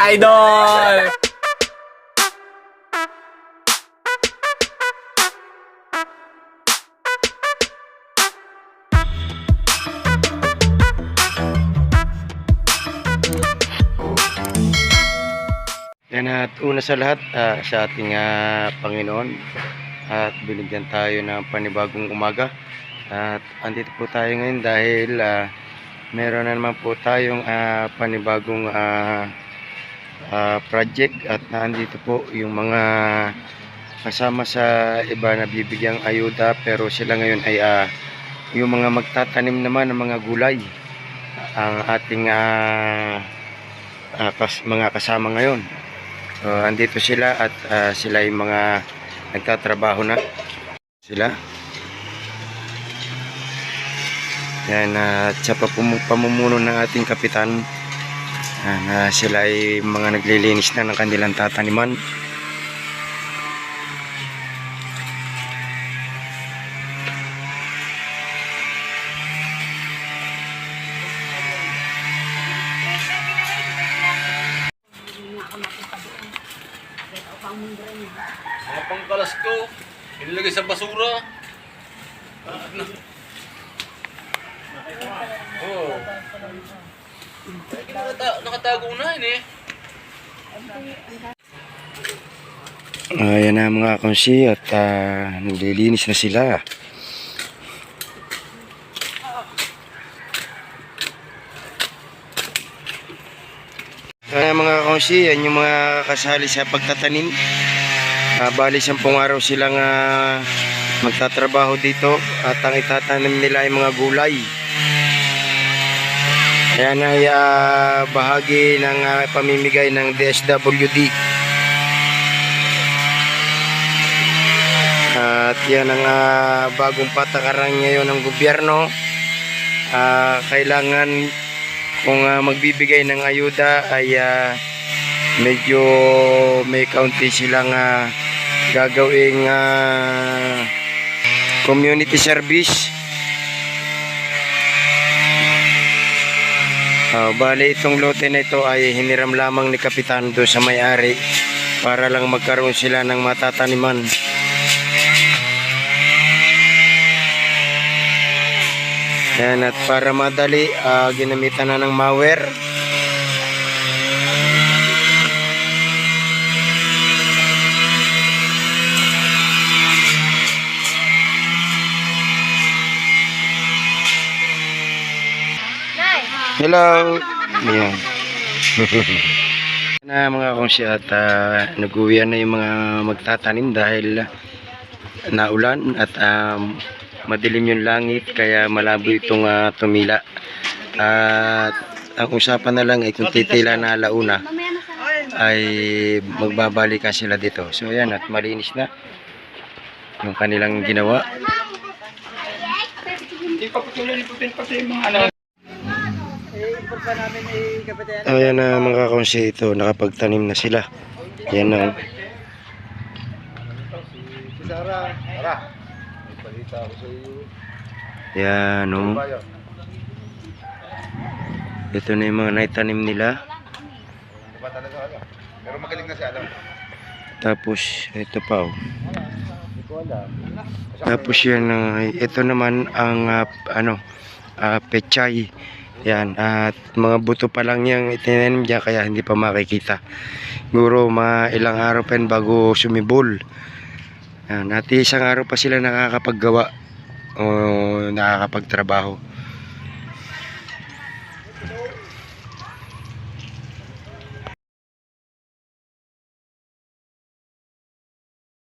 Idol! Yan at una sa lahat ah, sa ating ah, Panginoon at binigyan tayo ng panibagong umaga at andito po tayo ngayon dahil ah, meron na naman po tayong ah, panibagong ah, ah, project at nandito po yung mga kasama sa iba na bibigyang ayuda pero sila ngayon ay ah, yung mga magtatanim naman ng mga gulay ang ating ah, ah, kas- mga kasama ngayon So, andito sila at ah, sila yung mga nagtatrabaho na. Sila. Yan, at sa pamumuno ng ating kapitan, yan, ah, sila ay mga naglilinis na ng kanilang tataniman. Mga pangkalas ko, inilagay sa basura. Ano? Nakatago na yun eh. Ayan na mga konsi at ah, naglilinis na sila. Ayan mga konsi, yan yung mga kasali sa pagtatanim. Ah, bali sampung araw silang ah, magtatrabaho dito at ang itatanim nila ay mga gulay. Ayan ay ah, bahagi ng ah, pamimigay ng DSWD. At yan ang ah, bagong patakaran ngayon ng gobyerno. Ah, kailangan kung ah, magbibigay ng ayuda ay ah, medyo may kaunti silang ah, gagawing ah, community service. Ah, bali itong lote na ito ay hiniram lamang ni Kapitan do sa may-ari para lang magkaroon sila ng matataniman. Yan at para madali, ah, ginamitan na ng mower. Hello! Yan. na mga kongsi at uh, na yung mga magtatanim dahil naulan at um, madilim yung langit kaya malabo itong ah, tumila. At ang usapan na lang ay kung titila na alauna ay magbabalikan sila dito. So ayan at malinis na yung kanilang ginawa. Ayan na mga kakonsi ito, nakapagtanim na sila. Yan na. Yan o. Ito na yung mga naitanim nila. Pero magaling na siya, alam. Tapos, ito pa oh. Tapos yan, ah, ito naman ang ah, ano, ah, pechay. Yan, at mga buto pa lang yung itinanim dyan kaya hindi pa makikita. Siguro mga ilang araw pa bago sumibol. Yan, at isang araw pa sila nakakapaggawa o nakakapagtrabaho.